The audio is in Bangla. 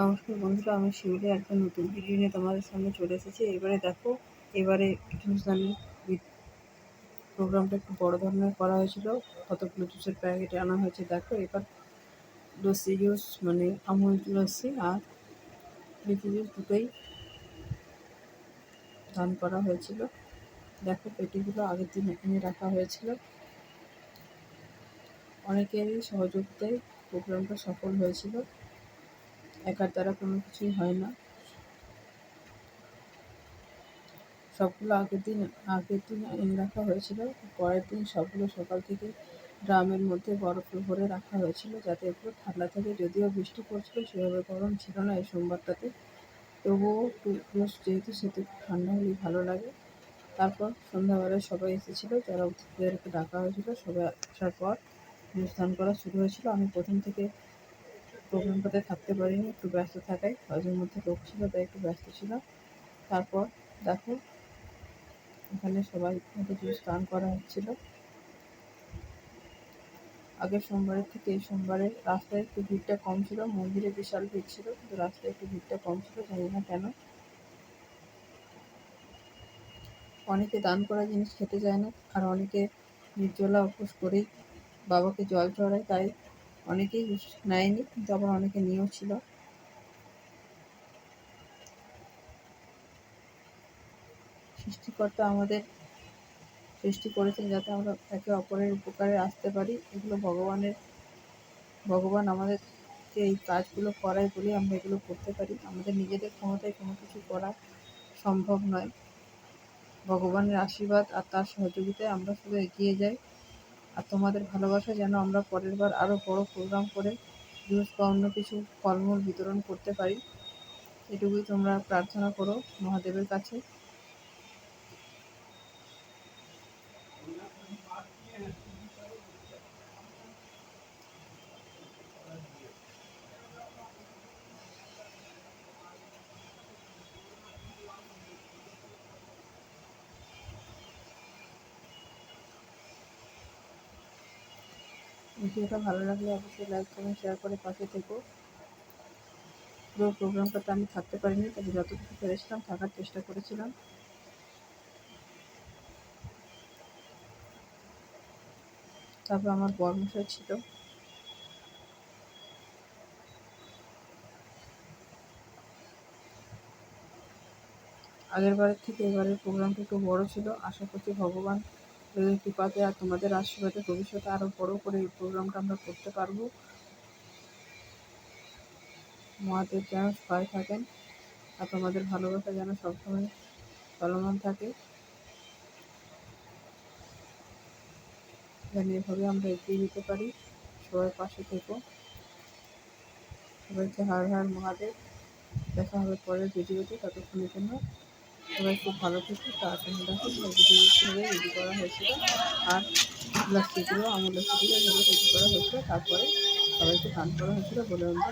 নমস্কার বন্ধুরা, আমি শিউলি একটা নতুন ভিডিও নিয়ে তোমাদের সামনে চলে এসেছি। এবারে দেখো, এবারে টিউশনের প্রোগ্রামটা একটু বড় ধরনের করা হয়েছিল। কতগুলো জুসের প্যাকেট আনা হয়েছে দেখো। এবার লস্যি জুস মানে আমুল লস্যি আর লিচি জুস দুটোই দান করা হয়েছিল। দেখো, পেটিগুলো আগের দিন এখানে রাখা হয়েছিল। অনেকেরই সহযোগিতায় প্রোগ্রামটা সফল হয়েছিল। একার দ্বারা কোনো কিছুই হয় না। সবগুলো আগের দিন আগের দিন এনে রাখা হয়েছিল। পরের দিন সবগুলো সকাল থেকে ড্রামের মধ্যে বরফ ভরে রাখা হয়েছিল যাতে একটু ঠান্ডা থাকে। যদিও বৃষ্টি পড়ছিল, সেভাবে গরম ছিল না এই সোমবারটাতে। তবুও যেহেতু সেতু ঠান্ডা হলেই ভালো লাগে। তারপর সন্ধ্যাবেলায় সবাই এসেছিল, যারা অতিথিদেরকে ডাকা হয়েছিল, সবাই আসার পর অনুষ্ঠান করা শুরু হয়েছিল। আমি প্রথম থেকে প্রোগ্রামটাতে থাকতে পারিনি, একটু ব্যস্ত থাকায়। কাজের মধ্যে লোক ছিল, তাই একটু ব্যস্ত ছিল তারপর দেখো, এখানে সবাই জুস স্নান করা হচ্ছিল। আগের সোমবারের থেকে এই সোমবারে রাস্তায় একটু ভিড়টা কম ছিল, মন্দিরে বিশাল ভিড় ছিল, কিন্তু রাস্তায় একটু ভিড়টা কম ছিল, জানি না কেন। অনেকে দান করা জিনিস খেতে যায় না, আর অনেকে নির্জলা উপোস করেই বাবাকে জল চড়ায় তাই অনেকেই নেয়নি, কিন্তু আবার অনেকে নিয়েও ছিল। সৃষ্টিকর্তা আমাদের সৃষ্টি করেছেন যাতে আমরা একে অপরের উপকারে আসতে পারি। এগুলো ভগবানের, ভগবান আমাদের যে এই কাজগুলো করায় বলে আমরা এগুলো করতে পারি। আমাদের নিজেদের ক্ষমতায় কোনো কিছু করা সম্ভব নয়। ভগবানের আশীর্বাদ আর তার সহযোগিতায় আমরা শুধু এগিয়ে যাই। আর তোমাদের ভালোবাসা যেন আমরা পরের বার আরও বড় প্রোগ্রাম করে জুস বা অন্য কিছু ফলমূল বিতরণ করতে পারি, এটুকুই তোমরা প্রার্থনা করো মহাদেবের কাছে। ভিডিওটা ভালো লাগলে অবশ্যই লাইক কমেন্ট শেয়ার করে পাশে থেকো। পুরো প্রোগ্রামটাতে আমি থাকতে পারিনি তবে যতটুকু পেরেছিলাম থাকার চেষ্টা করেছিলাম। তারপর আমার বর্মশাই ছিল। আগের বারের থেকে এবারের প্রোগ্রামটা একটু বড় ছিল। আশা করছি ভগবান আপনাদের কৃপাতে আর তোমাদের আশীর্বাদে ভবিষ্যতে আরও বড় করে এই প্রোগ্রামটা আমরা করতে পারব। মহাদেব যেন সবাই থাকেন আর তোমাদের ভালোবাসা যেন সবসময় চলমান থাকে। যেন এভাবে আমরা এগিয়ে যেতে পারি, সবাই পাশে থেকো। সবাইকে হার হার মহাদেব। দেখা হবে পরের ভিডিওতে, ততক্ষণের জন্য সবাই খুব ভালো থাকি, তাড়াতাড়ি দেখো ভিডিও রেডি করা হয়েছিল আর লাস্টিগুলো আমার লাস্টিগুলো এভাবে রেডি করা হয়েছিল তারপরে সবাইকে দান করা হয়েছিল বলে আমরা